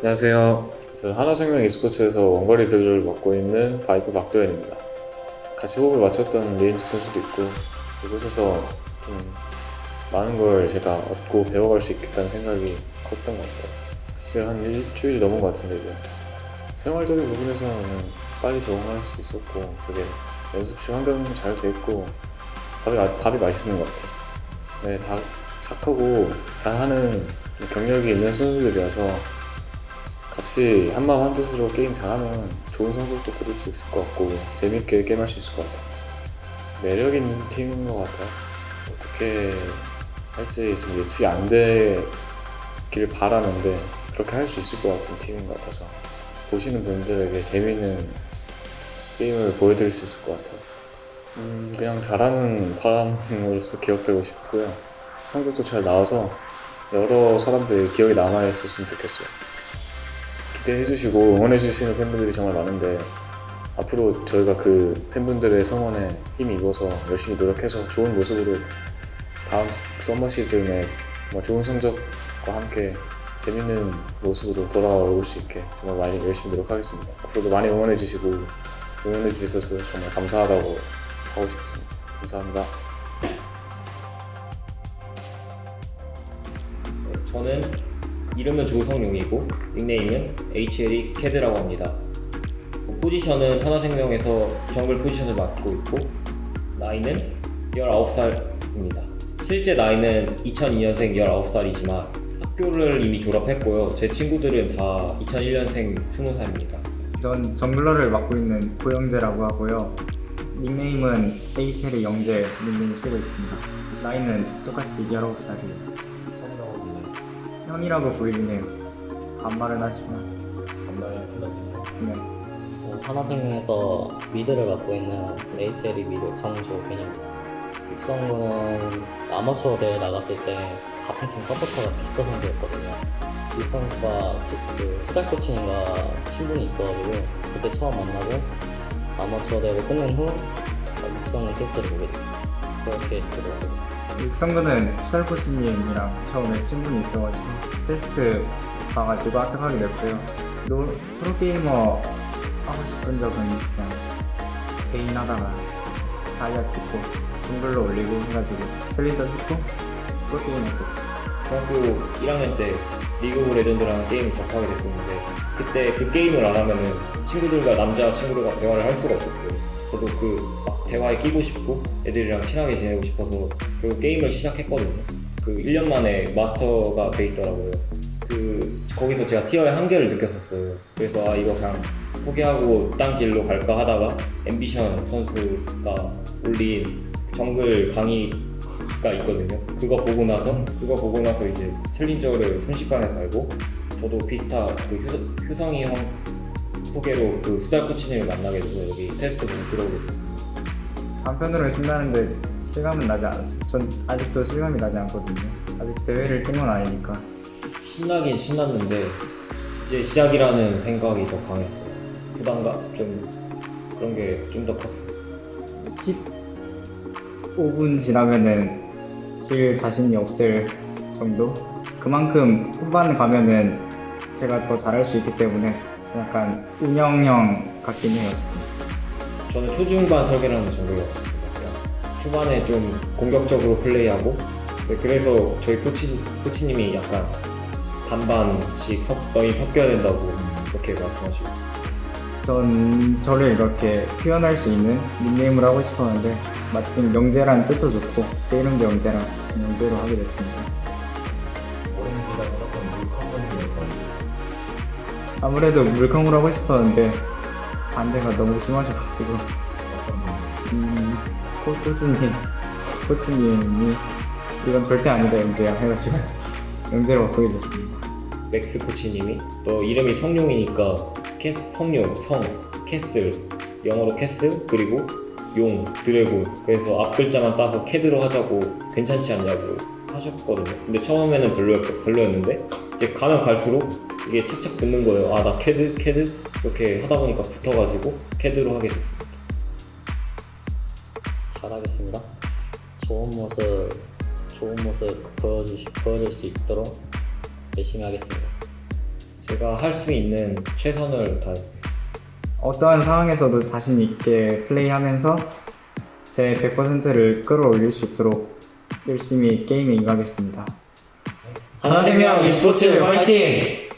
안녕하세요. 저는 하나생명 e스포츠에서 원거리들을 맡고 있는 바이프 박도현입니다. 같이 호흡을 맞췄던 레인지 선수도 있고 이곳에서 좀 많은 걸 제가 얻고 배워갈 수 있겠다는 생각이 컸던 것 같아요. 글쎄 한 일주일 넘은 것 같은데 이제 생활적인 부분에서는 빨리 적응할 수 있었고 되게 연습실 환경 잘 돼 있고 밥이, 마- 밥이 맛있는 것 같아요. 네, 다 착하고 잘하는 좀 경력이 있는 선수들이라서 같이 한마음 한뜻으로 게임 잘하면 좋은 성적도 거둘 수 있을 것 같고 재밌게 게임할 수 있을 것 같아요. 매력 있는 팀인 것 같아요. 어떻게 할지 지금 예측이 안 되길 바라는데 그렇게 할 수 있을 것 같은 팀인 것 같아서 보시는 분들에게 재밌는 게임을 보여드릴 수 있을 것 같아요. 음, 그냥 잘하는 사람으로서 기억되고 싶고요. 성적도 잘 나와서 여러 사람들이 기억에 남아있었으면 좋겠어요. 기대해 주시고 응원해 주시는 팬분들이 정말 많은데 앞으로 저희가 그 팬분들의 성원에 힘이 입어서 열심히 노력해서 좋은 모습으로 다음 서머 시즌에 좋은 성적과 함께 재밌는 모습으로 돌아올 수 있게 정말 많이 열심히 노력하겠습니다. 앞으로도 많이 응원해 주시고 응원해 주셔서 정말 감사하다고 하고 싶습니다. 감사합니다. 저는 이름은 조성용이고 닉네임은 HLE 캐드라고 합니다. 포지션은 하나생명에서 정글 포지션을 맡고 있고 나이는 19살입니다. 실제 나이는 2002년생 19살이지만 학교를 이미 졸업했고요. 제 친구들은 다 2001년생 20살입니다. 전 정글러를 맡고 있는 고영재라고 하고요. 닉네임은 HL의 영재 닉네임 쓰고 있습니다. 나이는 똑같이 19살이에요. 형이라고 부르긴 해요. 반말은 하지만. 네. 어, 하나생명에서 미드를 맡고 있는 HLE 미드 정조빈입니다. 육성군은 아마추어 대회 나갔을 때 같은 팀 서포터가 선수였거든요. 이 선수가 수, 그 수달 코치님과 친분이 있어가지고 그때 처음 만나고 아마추어 대회를 끝낸 후 어, 육성군 테스트를 보게 됐어요. 그렇게 됐어요. 육성근은 수살코치님이랑 처음에 친분이 있어가지고 테스트 봐가지고 합격하게 됐고요. 노, 프로게이머 하고 싶은 적은 그냥 개인 하다가 다이아 찍고 정글로 올리고 해가지고 챌린저 찍고 프로게이머 됐죠. 중학교 1학년 때 리그 오브 레전드라는 게임을 접하게 됐었는데 그때 그 게임을 안 하면은 친구들과 남자 친구들과 대화를 할 수가 없었어요. 저도 그막 대화에 끼고 싶고 애들이랑 친하게 지내고 싶어서 그 게임을 시작했거든요. 그 1년 만에 마스터가 돼 있더라고요. 그 거기서 제가 티어의 한계를 느꼈었어요. 그래서 아 이거 그냥 포기하고 딴 길로 갈까 하다가 앰비션 선수가 올린 정글 강의가 있거든요. 그거 보고 나서 그거 보고 나서 이제 챌린저를 순식간에 달고 저도 비스타 그 효, 효성이 형 소개로 그 수달 코치님을 만나게 돼서 여기 테스트 보고 들어오게 됐어요. 한편으로는 신나는데 실감은 나지 않았어요. 전 아직도 실감이 나지 않거든요. 아직 대회를 뛴 건 아니니까. 신나긴 신났는데 이제 시작이라는 생각이 더 강했어요. 부담감 좀 그런 게 좀 더 컸어요. 15분 지나면은 질 자신이 없을 정도? 그만큼 후반 가면은 제가 더 잘할 수 있기 때문에 약간 운영형 같긴 해요. 지금. 저는 초중반 설계라는 정도였습니다. 그냥 초반에 좀 공격적으로 플레이하고 네, 그래서 저희 코치, 코치님이 약간 반반씩 섞, 너희 섞여야 된다고 그렇게 말씀하시고 전 저를 이렇게 표현할 수 있는 닉네임을 하고 싶었는데 마침 영재란 뜻도 좋고 제 이름도 영재라 영재로 하게 됐습니다. 아무래도 물컹으로 하고 싶었는데 반대가 너무 심하셔가지고 음, 코, 코치님 코치님이 이건 절대 아니다 영재야 해가지고 영재로 바꾸게 됐습니다. 맥스 코치님이? 너 이름이 성룡이니까 캐스, 성룡, 성, 캐슬 영어로 캐슬 그리고 용, 드래곤. 그래서 앞 글자만 따서 캐드로 하자고 괜찮지 않냐고 하셨거든요. 근데 처음에는 별로였, 별로였는데 이제 가면 갈수록 이게 착착 붙는 거예요 아 나 캐드? 캐드? 이렇게 하다 보니까 붙어가지고 캐드로 하게 됐습니다 잘하겠습니다. 좋은 모습, 좋은 모습 보여주시, 보여줄 수 있도록 열심히 하겠습니다. 제가 할 수 있는 최선을 다했습니다. 어떠한 상황에서도 자신 있게 플레이하면서 제 100%를 끌어올릴 수 있도록 열심히 게임에 임하겠습니다. 하나생명 e스포츠 화이팅!